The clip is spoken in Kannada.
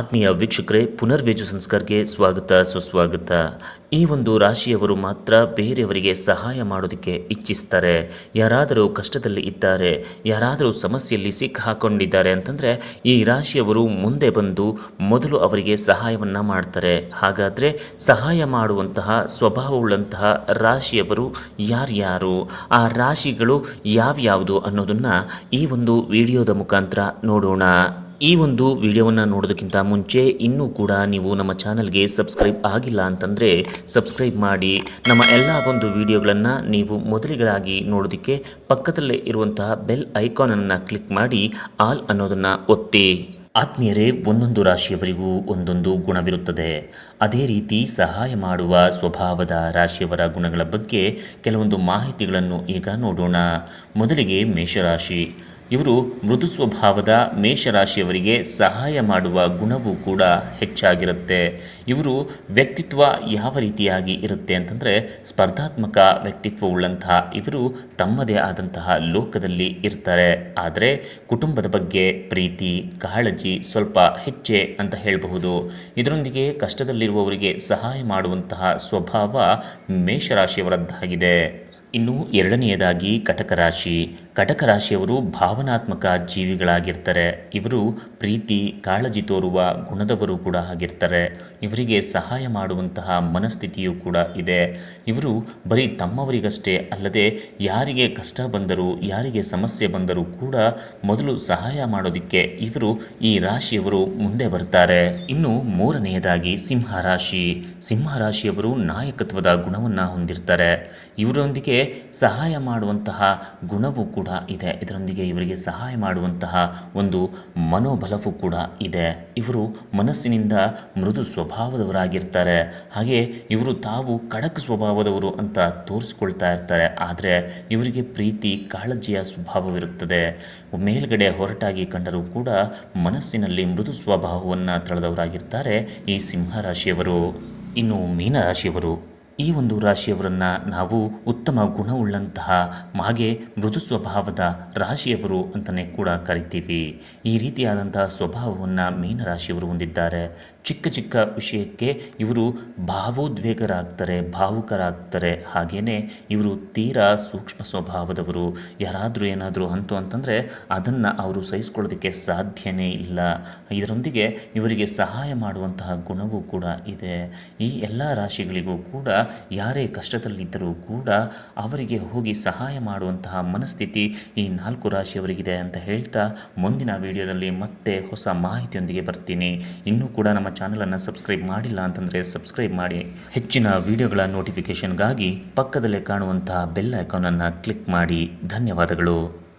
ಆತ್ಮೀಯ ವೀಕ್ಷಕರೇ, ಪುನರ್ವೇಜು ಸಂಸ್ಕಾರಕ್ಕೆ ಸ್ವಾಗತ, ಸುಸ್ವಾಗತ. ಈ ಒಂದು ರಾಶಿಯವರು ಮಾತ್ರ ಬೇರೆಯವರಿಗೆ ಸಹಾಯ ಮಾಡೋದಕ್ಕೆ ಇಚ್ಛಿಸ್ತಾರೆ. ಯಾರಾದರೂ ಕಷ್ಟದಲ್ಲಿ ಇದ್ದಾರೆ, ಯಾರಾದರೂ ಸಮಸ್ಯೆಯಲ್ಲಿ ಸಿಕ್ಕಾಕೊಂಡಿದ್ದಾರೆ ಅಂತಂದರೆ, ಈ ರಾಶಿಯವರು ಮುಂದೆ ಬಂದು ಮೊದಲು ಅವರಿಗೆ ಸಹಾಯವನ್ನು ಮಾಡ್ತಾರೆ. ಹಾಗಾದರೆ ಸಹಾಯ ಮಾಡುವಂತಹ ಸ್ವಭಾವವುಳ್ಳಂತಹ ರಾಶಿಯವರು ಯಾರ್ಯಾರು, ಆ ರಾಶಿಗಳು ಯಾವ್ಯಾವುದು ಅನ್ನೋದನ್ನು ಈ ಒಂದು ವಿಡಿಯೋದ ಮುಖಾಂತರ ನೋಡೋಣ. ಈ ಒಂದು ವಿಡಿಯೋವನ್ನು ನೋಡೋದಕ್ಕಿಂತ ಮುಂಚೆ ಇನ್ನೂ ಕೂಡ ನೀವು ನಮ್ಮ ಚಾನಲ್ಗೆ ಸಬ್ಸ್ಕ್ರೈಬ್ ಆಗಿಲ್ಲ ಅಂತಂದರೆ ಸಬ್ಸ್ಕ್ರೈಬ್ ಮಾಡಿ ನಮ್ಮ ಎಲ್ಲ ಒಂದು ವಿಡಿಯೋಗಳನ್ನು ನೀವು ಮೊದಲಿಗರಾಗಿ ನೋಡೋದಕ್ಕೆ ಪಕ್ಕದಲ್ಲೇ ಇರುವಂತಹ ಬೆಲ್ ಐಕಾನನ್ನು ಕ್ಲಿಕ್ ಮಾಡಿ ಆಲ್ ಅನ್ನೋದನ್ನು ಒತ್ತಿ. ಆತ್ಮೀಯರೇ, ಒಂದೊಂದು ರಾಶಿಯವರಿಗೂ ಒಂದೊಂದು ಗುಣವಿರುತ್ತದೆ. ಅದೇ ರೀತಿ ಸಹಾಯ ಮಾಡುವ ಸ್ವಭಾವದ ರಾಶಿಯವರ ಗುಣಗಳ ಬಗ್ಗೆ ಕೆಲವೊಂದು ಮಾಹಿತಿಗಳನ್ನು ಈಗ ನೋಡೋಣ. ಮೊದಲಿಗೆ ಮೇಷರಾಶಿ. ಇವರು ಮೃದು ಸ್ವಭಾವದ ಮೇಷರಾಶಿಯವರಿಗೆ ಸಹಾಯ ಮಾಡುವ ಗುಣವೂ ಕೂಡ ಹೆಚ್ಚಾಗಿರುತ್ತೆ. ಇವರು ವ್ಯಕ್ತಿತ್ವ ಯಾವ ರೀತಿಯಾಗಿ ಇರುತ್ತೆ ಅಂತಂದರೆ ಸ್ಪರ್ಧಾತ್ಮಕ ವ್ಯಕ್ತಿತ್ವವುಳ್ಳಂತಹ ಇವರು ತಮ್ಮದೇ ಆದಂತಹ ಲೋಕದಲ್ಲಿ ಇರ್ತಾರೆ. ಆದರೆ ಕುಟುಂಬದ ಬಗ್ಗೆ ಪ್ರೀತಿ, ಕಾಳಜಿ ಸ್ವಲ್ಪ ಹೆಚ್ಚೆ ಅಂತ ಹೇಳಬಹುದು. ಇದರೊಂದಿಗೆ ಕಷ್ಟದಲ್ಲಿರುವವರಿಗೆ ಸಹಾಯ ಮಾಡುವಂತಹ ಸ್ವಭಾವ ಮೇಷರಾಶಿಯವರದ್ದಾಗಿದೆ. ಇನ್ನು ಎರಡನೆಯದಾಗಿ ಕಟಕ ರಾಶಿ ಕಟಕ ರಾಶಿಯವರು ಭಾವನಾತ್ಮಕ ಜೀವಿಗಳಾಗಿರ್ತಾರೆ. ಇವರು ಪ್ರೀತಿ, ಕಾಳಜಿ ತೋರುವ ಗುಣದವರು ಕೂಡ ಆಗಿರ್ತಾರೆ. ಇವರಿಗೆ ಸಹಾಯ ಮಾಡುವಂತಹ ಮನಸ್ಥಿತಿಯೂ ಕೂಡ ಇದೆ. ಇವರು ಬರೀ ತಮ್ಮವರಿಗಷ್ಟೇ ಅಲ್ಲದೆ ಯಾರಿಗೆ ಕಷ್ಟ ಬಂದರೂ, ಯಾರಿಗೆ ಸಮಸ್ಯೆ ಬಂದರೂ ಕೂಡ ಮೊದಲು ಸಹಾಯ ಮಾಡೋದಕ್ಕೆ ಇವರು ಈ ರಾಶಿಯವರು ಮುಂದೆ ಬರ್ತಾರೆ. ಇನ್ನು ಮೂರನೆಯದಾಗಿ ಸಿಂಹ ರಾಶಿ ಸಿಂಹ ರಾಶಿಯವರು ನಾಯಕತ್ವದ ಗುಣವನ್ನು ಹೊಂದಿರ್ತಾರೆ. ಇವರೊಂದಿಗೆ ಸಹಾಯ ಮಾಡುವಂತಹ ಗುಣವೂ ಕೂಡ ಇದೆ. ಇದರೊಂದಿಗೆ ಇವರಿಗೆ ಸಹಾಯ ಮಾಡುವಂತಹ ಒಂದು ಮನೋಬಲವೂ ಕೂಡ ಇದೆ. ಇವರು ಮನಸ್ಸಿನಿಂದ ಮೃದು ಸ್ವಭಾವದವರಾಗಿರ್ತಾರೆ. ಹಾಗೆ ಇವರು ತಾವು ಖಡಕ್ ಸ್ವಭಾವದವರು ಅಂತ ತೋರಿಸ್ಕೊಳ್ತಾ ಇರ್ತಾರೆ. ಆದರೆ ಇವರಿಗೆ ಪ್ರೀತಿ, ಕಾಳಜಿಯ ಸ್ವಭಾವವಿರುತ್ತದೆ. ಮೇಲ್ಗಡೆ ಹೊರಟಾಗಿ ಕಂಡರೂ ಕೂಡ ಮನಸ್ಸಿನಲ್ಲಿ ಮೃದು ಸ್ವಭಾವವನ್ನು ತಳೆದವರಾಗಿರ್ತಾರೆ ಈ ಸಿಂಹರಾಶಿಯವರು ಇನ್ನು ಮೀನರಾಶಿಯವರು. ಈ ಒಂದು ರಾಶಿಯವರನ್ನು ನಾವು ಉತ್ತಮ ಗುಣವುಳ್ಳಂತಹ ಹಾಗೆ ಮೃದು ಸ್ವಭಾವದ ರಾಶಿಯವರು ಅಂತಲೇ ಕೂಡ ಕರಿತೀವಿ. ಈ ರೀತಿಯಾದಂತಹ ಸ್ವಭಾವವನ್ನು ಮೀನರಾಶಿಯವರು ಹೊಂದಿದ್ದಾರೆ. ಚಿಕ್ಕ ಚಿಕ್ಕ ವಿಷಯಕ್ಕೆ ಇವರು ಭಾವೋದ್ವೇಗರಾಗ್ತಾರೆ, ಭಾವುಕರಾಗ್ತಾರೆ. ಹಾಗೆಯೇ ಇವರು ತೀರಾ ಸೂಕ್ಷ್ಮ ಸ್ವಭಾವದವರು. ಯಾರಾದರೂ ಏನಾದರೂ ಅಂತು ಅಂತಂದರೆ ಅದನ್ನು ಅವರು ಸಹಿಸ್ಕೊಳ್ಳೋದಕ್ಕೆ ಸಾಧ್ಯನೇ ಇಲ್ಲ. ಇದರೊಂದಿಗೆ ಇವರಿಗೆ ಸಹಾಯ ಮಾಡುವಂತಹ ಗುಣವೂ ಕೂಡ ಇದೆ. ಈ ಎಲ್ಲ ರಾಶಿಗಳಿಗೂ ಕೂಡ ಯಾರೇ ಕಷ್ಟದಲ್ಲಿದ್ದರೂ ಕೂಡ ಅವರಿಗೆ ಹೋಗಿ ಸಹಾಯ ಮಾಡುವಂತಹ ಮನಸ್ಥಿತಿ ಈ ನಾಲ್ಕು ರಾಶಿಯವರಿಗಿದೆ ಅಂತ ಹೇಳ್ತಾ ಮುಂದಿನ ವಿಡಿಯೋದಲ್ಲಿ ಮತ್ತೆ ಹೊಸ ಮಾಹಿತಿಯೊಂದಿಗೆ ಬರ್ತೀನಿ. ಇನ್ನೂ ಕೂಡ ನಮ್ಮ ಚಾನಲನ್ನು ಸಬ್ಸ್ಕ್ರೈಬ್ ಮಾಡಿಲ್ಲ ಅಂತಂದರೆ ಸಬ್ಸ್ಕ್ರೈಬ್ ಮಾಡಿ. ಹೆಚ್ಚಿನ ವಿಡಿಯೋಗಳ ನೋಟಿಫಿಕೇಷನ್ಗಾಗಿ ಪಕ್ಕದಲ್ಲೇ ಕಾಣುವಂತಹ ಬೆಲ್ ಐಕಾನನ್ನು ಕ್ಲಿಕ್ ಮಾಡಿ. ಧನ್ಯವಾದಗಳು.